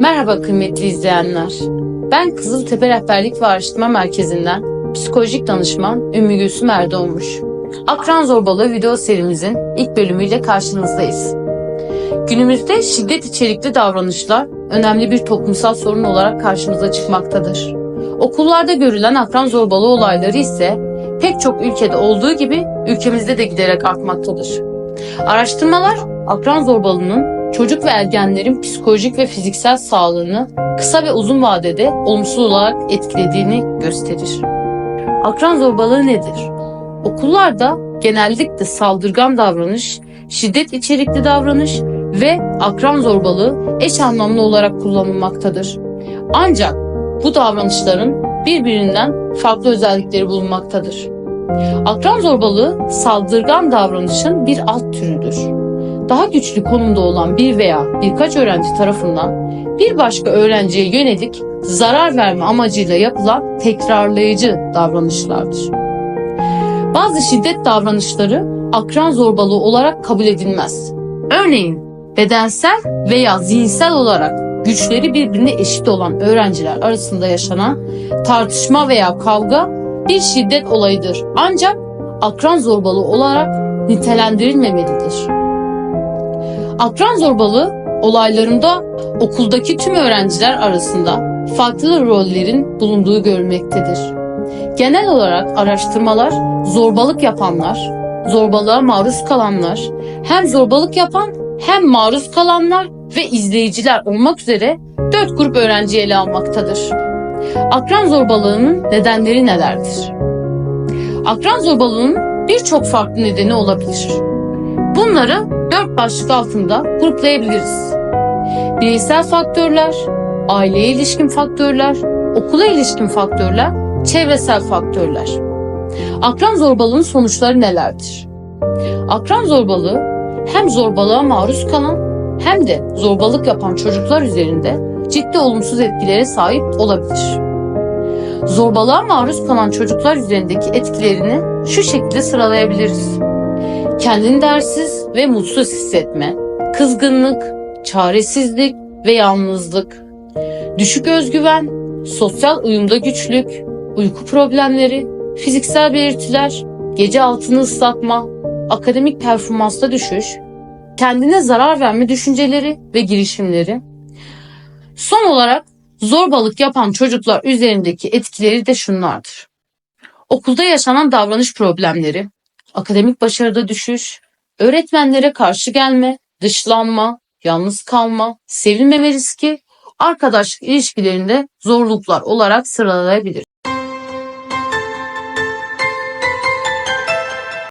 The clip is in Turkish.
Merhaba kıymetli izleyenler. Ben Kızıltepe Rehberlik ve Araştırma Merkezi'nden psikolojik danışman Ümmü Gülsüm Erdoğmuş. Akran zorbalığı video serimizin ilk bölümüyle karşınızdayız. Günümüzde şiddet içerikli davranışlar önemli bir toplumsal sorun olarak karşımıza çıkmaktadır. Okullarda görülen akran zorbalığı olayları ise pek çok ülkede olduğu gibi ülkemizde de giderek artmaktadır. Araştırmalar akran zorbalığının çocuk ve ergenlerin psikolojik ve fiziksel sağlığını kısa ve uzun vadede olumsuz olarak etkilediğini gösterir. Akran zorbalığı nedir? Okullarda genellikle saldırgan davranış, şiddet içerikli davranış ve akran zorbalığı eş anlamlı olarak kullanılmaktadır. Ancak bu davranışların birbirinden farklı özellikleri bulunmaktadır. Akran zorbalığı saldırgan davranışın bir alt türüdür. Daha güçlü konumda olan bir veya birkaç öğrenci tarafından bir başka öğrenciye yönelik zarar verme amacıyla yapılan tekrarlayıcı davranışlardır. Bazı şiddet davranışları akran zorbalığı olarak kabul edilmez. Örneğin bedensel veya zihinsel olarak güçleri birbirine eşit olan öğrenciler arasında yaşanan tartışma veya kavga bir şiddet olayıdır. Ancak akran zorbalığı olarak nitelendirilmemelidir. Akran zorbalığı olaylarında okuldaki tüm öğrenciler arasında farklı rollerin bulunduğu görülmektedir. Genel olarak araştırmalar zorbalık yapanlar, zorbalığa maruz kalanlar, hem zorbalık yapan hem maruz kalanlar ve izleyiciler olmak üzere dört grup öğrenci ele almaktadır. Akran zorbalığının nedenleri nelerdir? Akran zorbalığının birçok farklı nedeni olabilir. Bunları dört başlık altında gruplayabiliriz. Bireysel faktörler, aileye ilişkin faktörler, okula ilişkin faktörler, çevresel faktörler. Akran zorbalığının sonuçları nelerdir? Akran zorbalığı hem zorbalığa maruz kalan hem de zorbalık yapan çocuklar üzerinde ciddi olumsuz etkilere sahip olabilir. Zorbalığa maruz kalan çocuklar üzerindeki etkilerini şu şekilde sıralayabiliriz. Kendini değersiz ve mutsuz hissetme, kızgınlık, çaresizlik ve yalnızlık, düşük özgüven, sosyal uyumda güçlük, uyku problemleri, fiziksel belirtiler, gece altını ıslatma, akademik performansta düşüş, kendine zarar verme düşünceleri ve girişimleri. Son olarak zorbalık yapan çocuklar üzerindeki etkileri de şunlardır. Okulda yaşanan davranış problemleri, akademik başarıda düşüş, öğretmenlere karşı gelme, dışlanma, yalnız kalma, sevilmeme riski, arkadaşlık ilişkilerinde zorluklar olarak sıralayabilir.